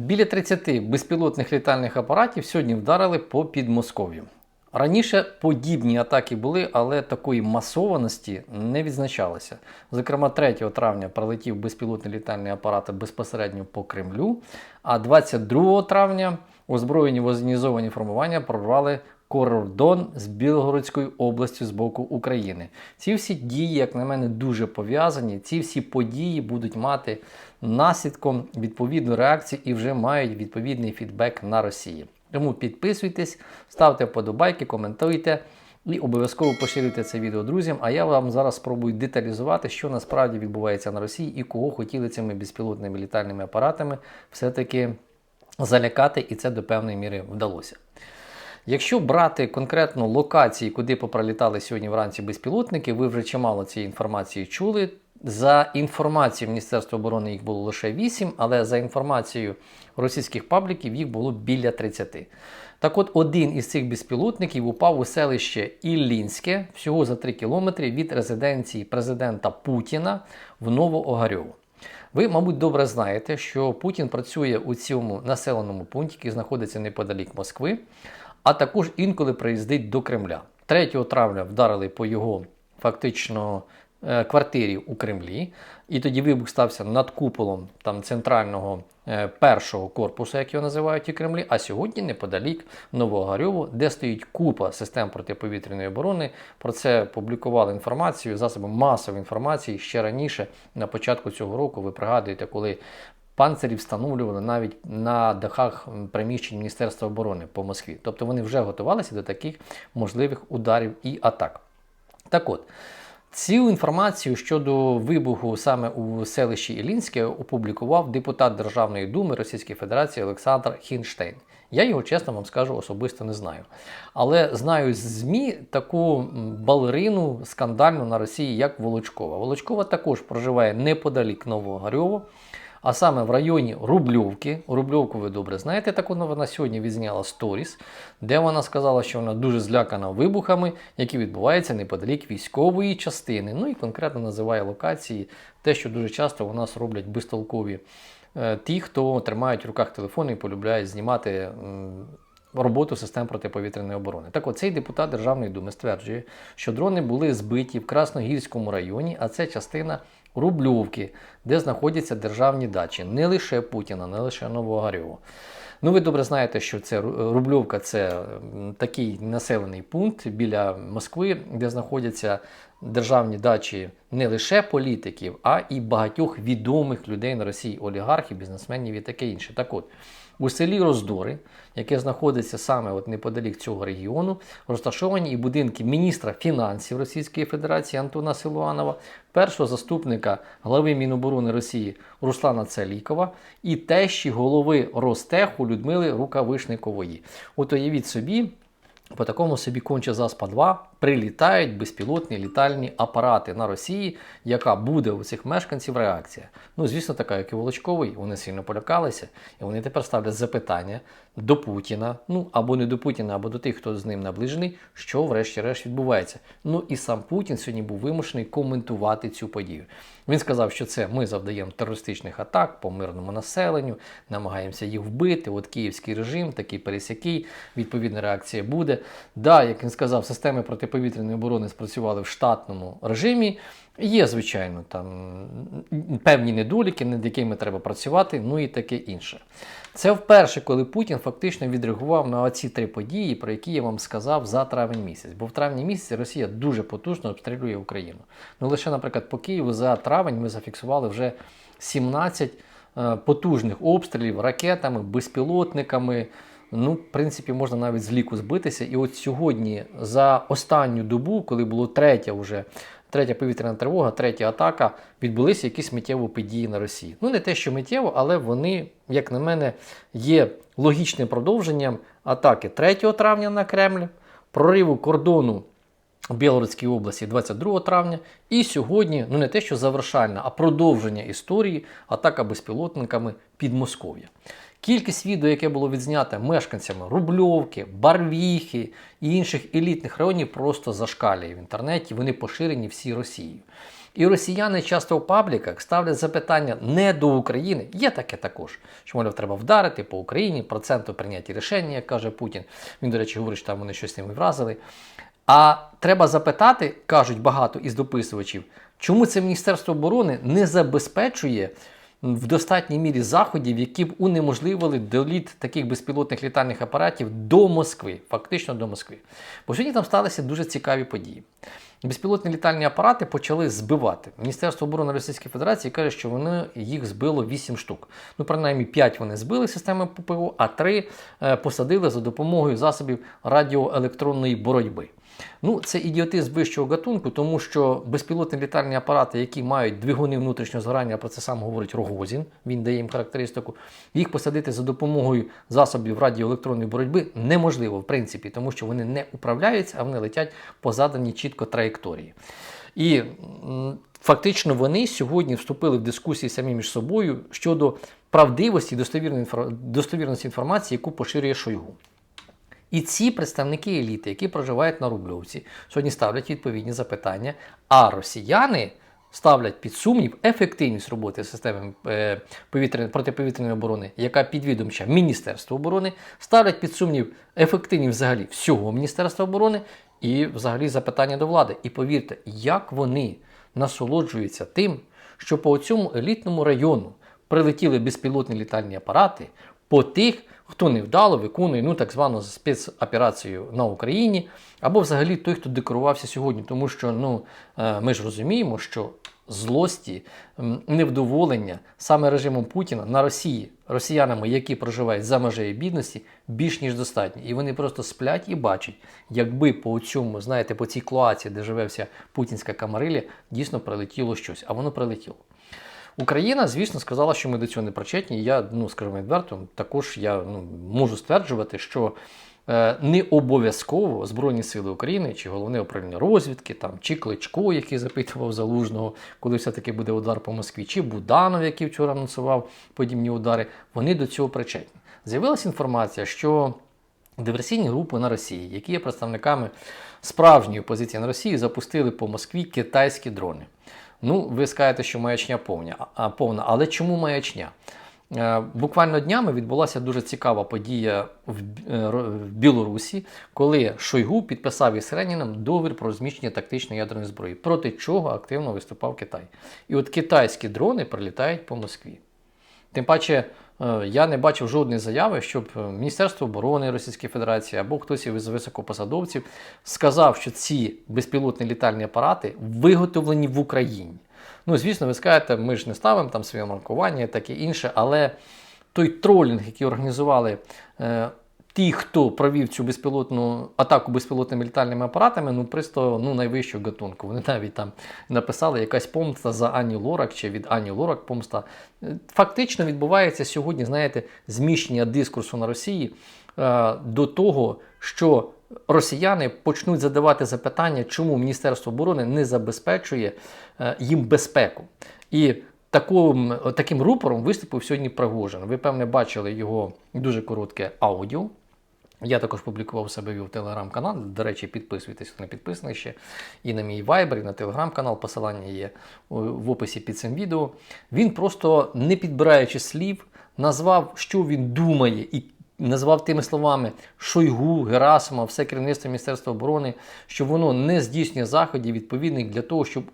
Біля 30 безпілотних літальних апаратів сьогодні вдарили по Підмосков'ю. Раніше подібні атаки були, але такої масованості не відзначалося. Зокрема, 3 травня пролетів безпілотний літальний апарат безпосередньо по Кремлю, а 22 травня озброєні воєнізовані формування прорвали кордон з Білгородською областю з боку України. Ці всі дії, як на мене, дуже пов'язані. Ці всі події будуть мати наслідком відповідну реакцію і вже мають відповідний фідбек на Росії. Тому підписуйтесь, ставте вподобайки, коментуйте і обов'язково поширюйте це відео друзям. А я вам зараз спробую деталізувати, що насправді відбувається на Росії і кого хотіли цими безпілотними літальними апаратами все-таки залякати, і це до певної міри вдалося. Якщо брати конкретно локації, куди попролітали сьогодні вранці безпілотники, ви вже чимало цієї інформації чули. За інформацією Міністерства оборони їх було лише 8, але за інформацією російських пабліків їх було біля 30. Так от один із цих безпілотників упав у селище Іллінське всього за 3 кілометри від резиденції президента Путіна в Новоогарьово. Ви, мабуть, добре знаєте, що Путін працює у цьому населеному пункті, який знаходиться неподалік Москви, а також інколи приїздить до Кремля. 3 травня вдарили по його фактично е, квартирі у Кремлі, і тоді вибух стався над куполом там центрального е, першого корпусу, як його називають у Кремлі. А сьогодні неподалік Новогарьово, де стоїть купа систем протиповітряної оборони. Про це публікували інформацію засоби масової інформації ще раніше, на початку цього року. Ви пригадуєте, коли панцирі встановлювали навіть на дахах приміщень Міністерства оборони по Москві. Тобто вони вже готувалися до таких можливих ударів і атак. Так от. Цю інформацію щодо вибуху саме у селищі Ілінське опублікував депутат Державної думи Російської Федерації Олександр Хінштейн. Я його чесно вам скажу особисто не знаю. Але знаю з ЗМІ таку балерину скандальну на Росії, як Волочкова. Волочкова також проживає неподалік Нового а саме в районі Рубльовки. Рубльовку ви добре знаєте, так вона сьогодні відзняла сторіс, де вона сказала, що вона дуже злякана вибухами, які відбуваються неподалік військової частини. Ну і конкретно називає локації, те, що дуже часто у нас роблять безтолкові е, ті, хто тримають в руках телефони і полюбляють знімати. Роботу систем протиповітряної оборони. Так от цей депутат Державної думи стверджує, що дрони були збиті в Красногірському районі, а це частина Рубльовки, де знаходяться державні дачі, не лише Путіна, не лише Новогарьова. Ну, ви добре знаєте, що це Рубльовка це такий населений пункт біля Москви, де знаходяться державні дачі не лише політиків, а і багатьох відомих людей на Росії, олігархів, бізнесменів і таке інше. Так от, у селі Роздори, яке знаходиться саме от неподалік цього регіону, розташовані і будинки міністра фінансів Російської Федерації Антона Силуанова, першого заступника глави Міноборони Росії Руслана Целікова і тещі голови Ростеху Людмили Рукавишникової. От уявіть собі, по такому собі конче заспа 2 прилітають безпілотні літальні апарати на Росії, яка буде у цих мешканців реакція. Ну, звісно, така, як і Волочковий, вони сильно полякалися, і вони тепер ставлять запитання до Путіна, ну або не до Путіна, або до тих, хто з ним наближений, що врешті-решт відбувається. Ну і сам Путін сьогодні був вимушений коментувати цю подію. Він сказав, що це ми завдаємо терористичних атак по мирному населенню, намагаємося їх вбити. От київський режим, такий пересякий, відповідна реакція буде. Да, як він сказав, системи протиповітряної оборони спрацювали в штатному режимі. Є, звичайно, там певні недоліки, над якими треба працювати, ну і таке інше. Це вперше, коли Путін фактично відреагував на оці три події, про які я вам сказав за травень місяць. Бо в травні місяці Росія дуже потужно обстрілює Україну. Ну лише, наприклад, по Києву за травень ми зафіксували вже 17 е, потужних обстрілів ракетами, безпілотниками. Ну, в принципі, можна навіть з ліку збитися. І от сьогодні, за останню добу, коли було третя вже третя повітряна тривога, третя атака, відбулися якісь миттєві події на Росії. Ну, не те, що миттєво, але вони, як на мене, є логічним продовженням атаки 3 травня на Кремль, прориву кордону. В Білоруській області 22 травня, і сьогодні, ну не те, що завершальна, а продовження історії атака безпілотниками під Москов'я. Кількість відео, яке було відзнято мешканцями Рубльовки, Барвіхи і інших елітних районів, просто зашкалює в інтернеті. Вони поширені всі Росією. І росіяни часто в пабліках ставлять запитання не до України. Є таке також, що мовляв, треба вдарити по Україні, проценту прийняті рішення, як каже Путін. Він, до речі, говорить, що там вони щось з ними вразили. А треба запитати, кажуть багато із дописувачів, чому це Міністерство оборони не забезпечує в достатній мірі заходів, які б унеможливили доліт таких безпілотних літальних апаратів до Москви, фактично до Москви. Бо сьогодні там сталися дуже цікаві події. Безпілотні літальні апарати почали збивати. Міністерство оборони Російської Федерації каже, що вони їх збило 8 штук. Ну, принаймні 5 вони збили системи ППО, а 3 е, посадили за допомогою засобів радіоелектронної боротьби. Ну, це ідіотизм вищого гатунку, тому що безпілотні літальні апарати, які мають двигуни внутрішнього згорання, про це сам говорить Рогозін, він дає їм характеристику. Їх посадити за допомогою засобів радіоелектронної боротьби неможливо, в принципі, тому що вони не управляються, а вони летять по заданій чітко траєкторії. І фактично вони сьогодні вступили в дискусії самі між собою щодо правдивості і достовірності інформації, яку поширює Шойгу. І ці представники еліти, які проживають на Рубльовці, сьогодні ставлять відповідні запитання, а росіяни ставлять під сумнів ефективність роботи системи е, повітряної- протиповітряної оборони, яка підвідомча Міністерству оборони, ставлять під сумнів ефективність взагалі всього Міністерства оборони і взагалі запитання до влади. І повірте, як вони насолоджуються тим, що по цьому елітному району прилетіли безпілотні літальні апарати по тих, хто невдало виконує ну, так звану спецоперацію на Україні, або взагалі той, хто декорувався сьогодні. Тому що ну, е, ми ж розуміємо, що злості, невдоволення саме режимом Путіна на Росії, росіянами, які проживають за межею бідності, більш ніж достатньо. І вони просто сплять і бачать, якби по цьому, знаєте, по цій клоаці, де живе вся путінська камарилля, дійсно прилетіло щось, а воно прилетіло. Україна, звісно, сказала, що ми до цього не причетні. Я, ну скажімо відверто, також я ну, можу стверджувати, що е, не обов'язково Збройні Сили України чи головне управління розвідки, там, чи Кличко, який запитував залужного, коли все-таки буде удар по Москві, чи Буданов, який вчора анонсував подібні удари, вони до цього причетні. З'явилася інформація, що диверсійні групи на Росії, які є представниками справжньої опозиції на Росії, запустили по Москві китайські дрони. Ну, ви скажете, що маячня повна. Але чому маячня? Е, Буквально днями відбулася дуже цікава подія в е, в Білорусі, коли Шойгу підписав із Реніном договір про розміщення тактичної ядерної зброї, проти чого активно виступав Китай. І от китайські дрони прилітають по Москві. Тим паче, я не бачив жодної заяви, щоб е, Міністерство оборони Російської Федерації або хтось із високопосадовців сказав, що ці безпілотні літальні апарати виготовлені в Україні. Ну, звісно, ви скажете, ми ж не ставимо там своє маркування, таке інше, але той тролінг, який організували е, ті, хто провів цю безпілотну атаку безпілотними літальними апаратами, ну просто ну, найвищого гатунку. Вони навіть там написали якась помста за Ані Лорак чи від Ані Лорак помста. Фактично відбувається сьогодні, знаєте, зміщення дискурсу на Росії е, до того, що росіяни почнуть задавати запитання, чому Міністерство оборони не забезпечує е, їм безпеку. І таким, таким рупором виступив сьогодні Пригожин. Ви, певне, бачили його дуже коротке аудіо. Я також публікував себе в телеграм-канал. До речі, підписуйтесь, не підписаний ще. І на мій вайбер, і на телеграм-канал. Посилання є в описі під цим відео. Він просто, не підбираючи слів, назвав, що він думає, і назвав тими словами Шойгу, Герасимов, все керівництво Міністерства оборони, що воно не здійснює заходів відповідних для того, щоб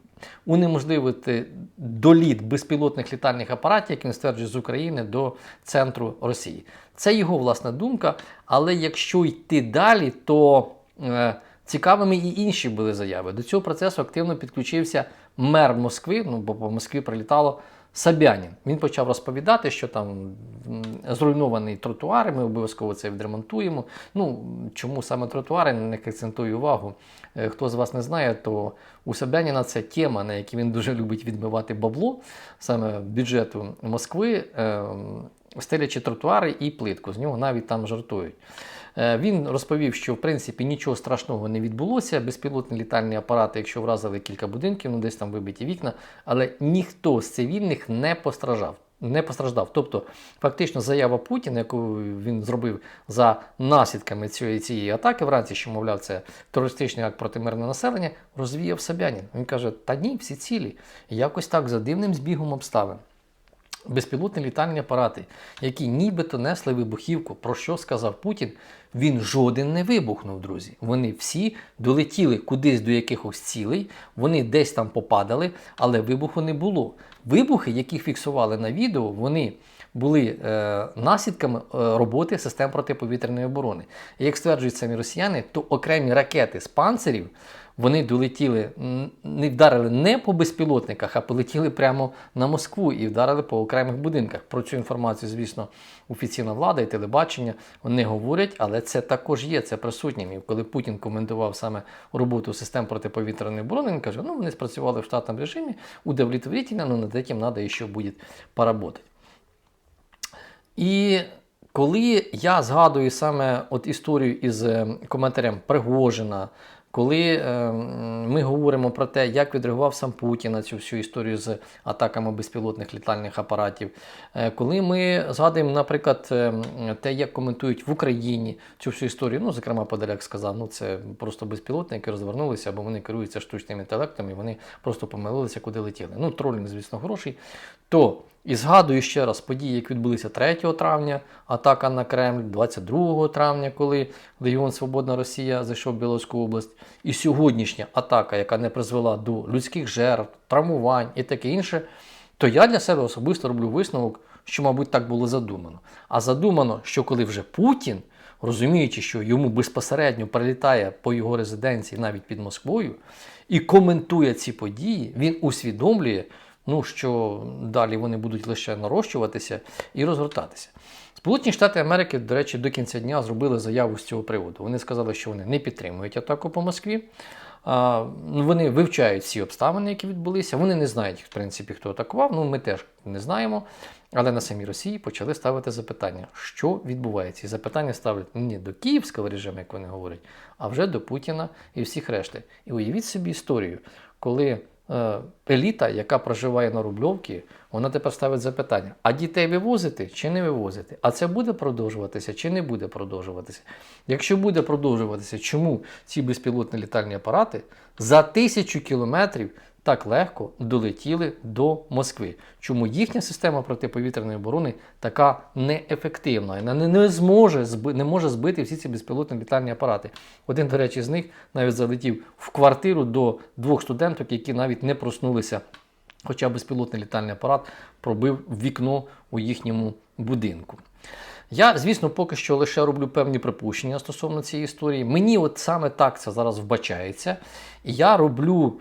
унеможливити доліт безпілотних літальних апаратів, які він стверджує з України до центру Росії. Це його власна думка. Але якщо йти далі, то е, цікавими і інші були заяви. До цього процесу активно підключився мер Москви, ну бо по Москві прилітало. Собянін. Він почав розповідати, що там зруйнований тротуари, ми обов'язково це відремонтуємо. Ну, чому саме тротуари, них акцентую увагу. Е, Хто з вас не знає, то у Собяніна це тема, на якій він дуже любить відмивати бабло, саме бюджету Москви, е, стелячи тротуари і плитку. З нього навіть там жартують. Е, Він розповів, що в принципі нічого страшного не відбулося. Безпілотні літальні апарати, якщо вразили кілька будинків, ну десь там вибиті вікна, але ніхто з цивільних не постраждав. не постраждав. Тобто, фактично, заява Путіна, яку він зробив за наслідками цієї, цієї атаки вранці, що мовляв, це терористичний акт проти мирного населення, розвіяв Собянін. Він каже: та ні, всі цілі. Якось так за дивним збігом обставин. Безпілотні літальні апарати, які нібито несли вибухівку, про що сказав Путін, він жоден не вибухнув, друзі. Вони всі долетіли кудись до якихось цілей, вони десь там попадали, але вибуху не було. Вибухи, які фіксували на відео, вони були е, наслідками е, роботи систем протиповітряної оборони. І як стверджують самі росіяни, то окремі ракети з панцирів вони долетіли, не вдарили не по безпілотниках, а полетіли прямо на Москву і вдарили по окремих будинках. Про цю інформацію, звісно, офіційна влада і телебачення вони говорять, але це також є, це присутнім. І коли Путін коментував саме роботу систем протиповітряної оборони, він каже: ну вони спрацювали в штатному режимі, удовлетворительно, але над цим треба ще буде поработати. І коли я згадую саме от історію із е, коментарем Пригожина, коли е, ми говоримо про те, як відреагував сам Путін на цю всю історію з атаками безпілотних літальних апаратів, е, коли ми згадуємо, наприклад, е, те, як коментують в Україні цю всю історію, ну, зокрема, Подоляк сказав, ну це просто безпілотники розвернулися, або вони керуються штучним інтелектом і вони просто помилилися, куди летіли. Ну, тролінг, звісно, хороший. То і згадую ще раз події, які відбулися 3 травня, атака на Кремль, 22 травня, коли Легіон Свободна Росія зайшов в Білоруську область, і сьогоднішня атака, яка не призвела до людських жертв, травмувань і таке інше, то я для себе особисто роблю висновок, що, мабуть, так було задумано. А задумано, що коли вже Путін, розуміючи, що йому безпосередньо прилітає по його резиденції навіть під Москвою, і коментує ці події, він усвідомлює ну що далі вони будуть лише нарощуватися і розгортатися. Сполучені Штати Америки, до речі, до кінця дня зробили заяву з цього приводу. Вони сказали, що вони не підтримують атаку по Москві. Ну, вони вивчають всі обставини, які відбулися. Вони не знають, в принципі, хто атакував. Ну, ми теж не знаємо. Але на самій Росії почали ставити запитання, що відбувається. І запитання ставлять не до київського режиму, як вони говорять, а вже до Путіна і всіх решти. І уявіть собі історію, коли еліта, яка проживає на Рубльовці, вона тепер ставить запитання: а дітей вивозити чи не вивозити? А це буде продовжуватися чи не буде продовжуватися? Якщо буде продовжуватися, чому ці безпілотні літальні апарати за тисячу кілометрів так легко долетіли до Москви. Чому їхня система протиповітряної оборони така неефективна? Вона не, зможе не може збити всі ці безпілотні літальні апарати. Один, до речі, з них навіть залетів в квартиру до двох студенток, які навіть не проснулися. Хоча безпілотний літальний апарат пробив вікно у їхньому будинку. Я, звісно, поки що лише роблю певні припущення стосовно цієї історії. Мені от саме так це зараз вбачається. І я роблю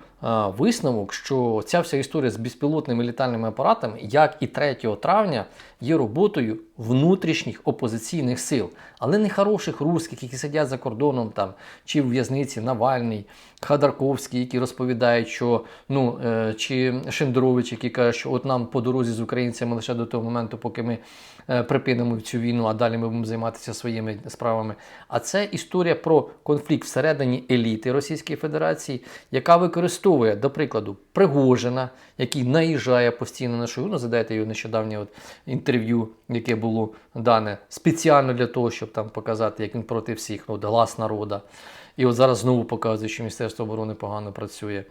висновок, що ця вся історія з безпілотними літальними апаратами, як і 3 травня, є роботою внутрішніх опозиційних сил, але не хороших русських, які сидять за кордоном там, чи в в'язниці Навальний, Хадарковський, які розповідають, що ну, е, чи Шендерович, який каже, що от нам по дорозі з українцями лише до того моменту, поки ми е, припинимо цю війну, а далі ми будемо займатися своїми справами. А це історія про конфлікт всередині еліти Російської Федерації, яка використовує, до прикладу, Пригожина, який наїжджає постійно на шоу. Ну, задайте його нещодавнє от інтерв'ю, яке було дане спеціально для того, щоб там показати, як він проти всіх, ну, глас народа. І от зараз знову показує, що Міністерство оборони погано працює.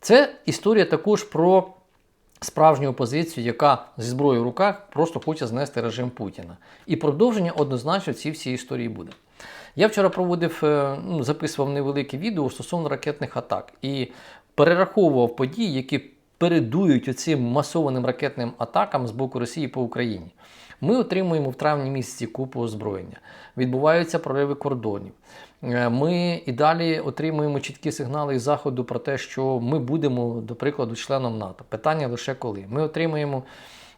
Це історія також про справжню опозицію, яка зі зброєю в руках просто хоче знести режим Путіна. І продовження однозначно ці всі історії буде. Я вчора проводив, е, ну, записував невелике відео стосовно ракетних атак і перераховував події, які передують оцим масованим ракетним атакам з боку Росії по Україні. Ми отримуємо в травні місяці купу озброєння, відбуваються прориви кордонів. Е, ми і далі отримуємо чіткі сигнали із заходу про те, що ми будемо, до прикладу, членом НАТО. Питання лише коли. Ми отримуємо.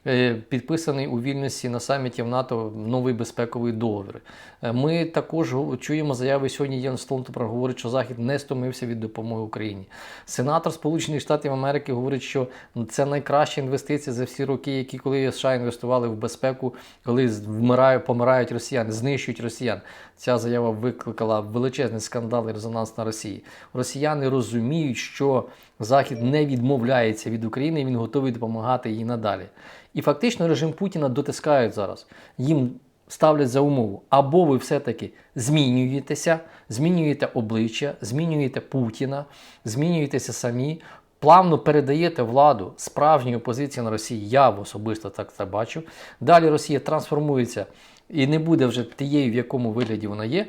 Е, підписаний у Вільнюсі на саміті в НАТО новий безпековий договір. Е, ми також чуємо заяви сьогодні. Єн Столтенберг говорить, що Захід не стомився від допомоги Україні. Сенатор Сполучених Штатів Америки говорить, що це найкраща інвестиція за всі роки, які коли США інвестували в безпеку, коли вмирають, помирають росіяни, знищують росіян. Ця заява викликала величезний скандал і резонанс на Росії. Росіяни розуміють, що Захід не відмовляється від України, і він готовий допомагати їй надалі. І фактично режим Путіна дотискають зараз. Їм ставлять за умову, або ви все-таки змінюєтеся, змінюєте обличчя, змінюєте Путіна, змінюєтеся самі, плавно передаєте владу справжньої опозиції на Росії. Я особисто так це бачу. Далі Росія трансформується і не буде вже тією, в якому вигляді вона є.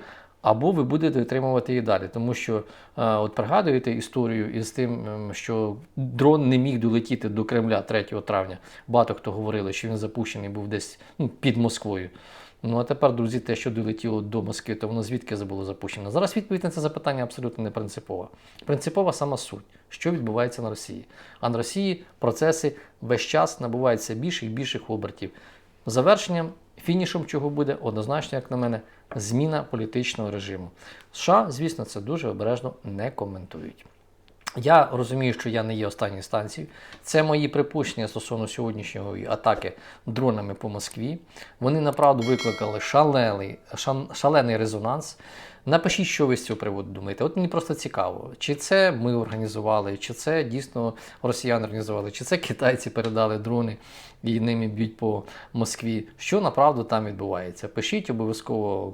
Або ви будете отримувати її далі, тому що е, от пригадуєте історію із тим, ем, що дрон не міг долетіти до Кремля 3 травня. Багато хто говорили, що він запущений був десь ну, під Москвою. Ну а тепер, друзі, те, що долетіло до Москви, то воно звідки було запущено? Зараз відповідь на це запитання абсолютно не принципова. Принципова сама суть, що відбувається на Росії. А на Росії процеси весь час набуваються більших і більших обертів. Завершенням, фінішом чого буде, однозначно, як на мене, зміна політичного режиму. США, звісно, це дуже обережно не коментують. Я розумію, що я не є останньою станцією. Це мої припущення стосовно сьогоднішньої атаки дронами по Москві. Вони направду викликали шалений, шалений резонанс. Напишіть, що ви з цього приводу думаєте. От мені просто цікаво, чи це ми організували, чи це дійсно росіяни організували, чи це китайці передали дрони і ними б'ють по Москві. Що направду там відбувається? Пишіть обов'язково,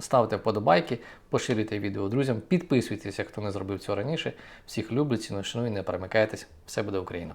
ставте вподобайки, поширюйте відео друзям, підписуйтесь, хто не зробив цього раніше. Всіх люблю, ціную, шаную, не перемикайтесь. Все буде Україна!